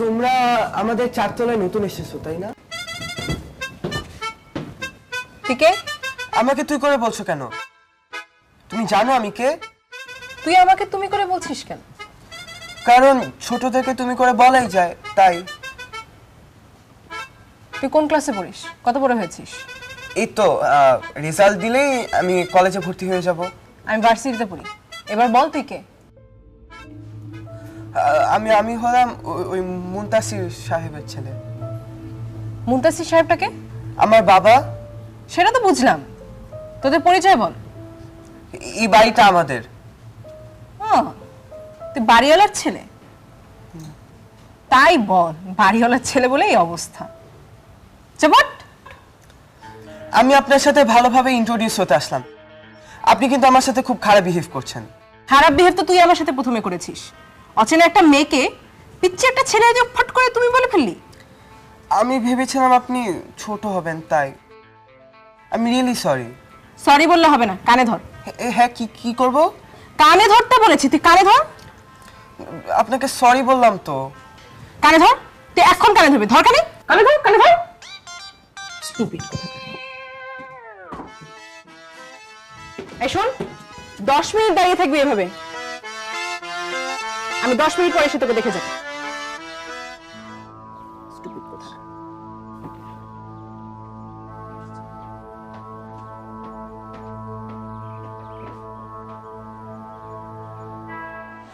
তোমরা আমাদের চারতলায় নতুন এসেছ তাই না? তুই কে? আমাকে তুই করে বলছো কেন? তুমি জানো আমি কে? তুই আমাকে তুমি করে বলছিস কেন? কারণ ছোট থেকে তুমি করে বলাই যায় তাই। তুই কোন ক্লাসে পড়িস? কত বড় হয়েছিস? এই তো রেজাল্ট দিলেই আমি কলেজে ভর্তি হয়ে যাব। আমি ভার্সিটিতে পড়ি। এবার বল তুই কে? আমি আমি হলাম ওই- মুন্তাসির সাহেবের ছেলে। মুন্তাসির সাহেবটাকে? আমার বাবা। সেটা তো বুঝলাম। তোদের পরিচয় বল। এই বাড়িটা আমাদের। তুই বাড়িওয়ালার ছেলে? তাই বল বাড়িওয়ালার ছেলে বলে এই অবস্থা। চবট আমি আপনার সাথে ভালোভাবে ইন্ট্রোডিউস হতে আসলাম। আপনি কিন্তু আমার সাথে খুব খারাপ বিহেভ করছেন। খারাপ বিহেভ তো তুই আমার সাথে প্রথমে করেছিস। অচেনা একটা মেয়েকে পিচ্ছে একটা ছেলে যে ফট করে তুমি বলে ফেললি? আমি ভেবেছিলাম আপনি ছোট হবেন তাই। আমি রিয়েলি সরি সরি বললে হবে না কানে ধর। হ্যাঁ কি কি করব? কানে ধরতে বলেছি তুই কানে ধর। আপনাকে সরি বললাম তো। কানে ধর তুই এখন কানে ধরবি ধর কানে। কানে ধর কানে ধর। স্টুপিড এই শোন দশ মিনিট দাঁড়িয়ে থাকবি এভাবে। আমি দশ মিনিট পরে এসে তোকে দেখে যাব।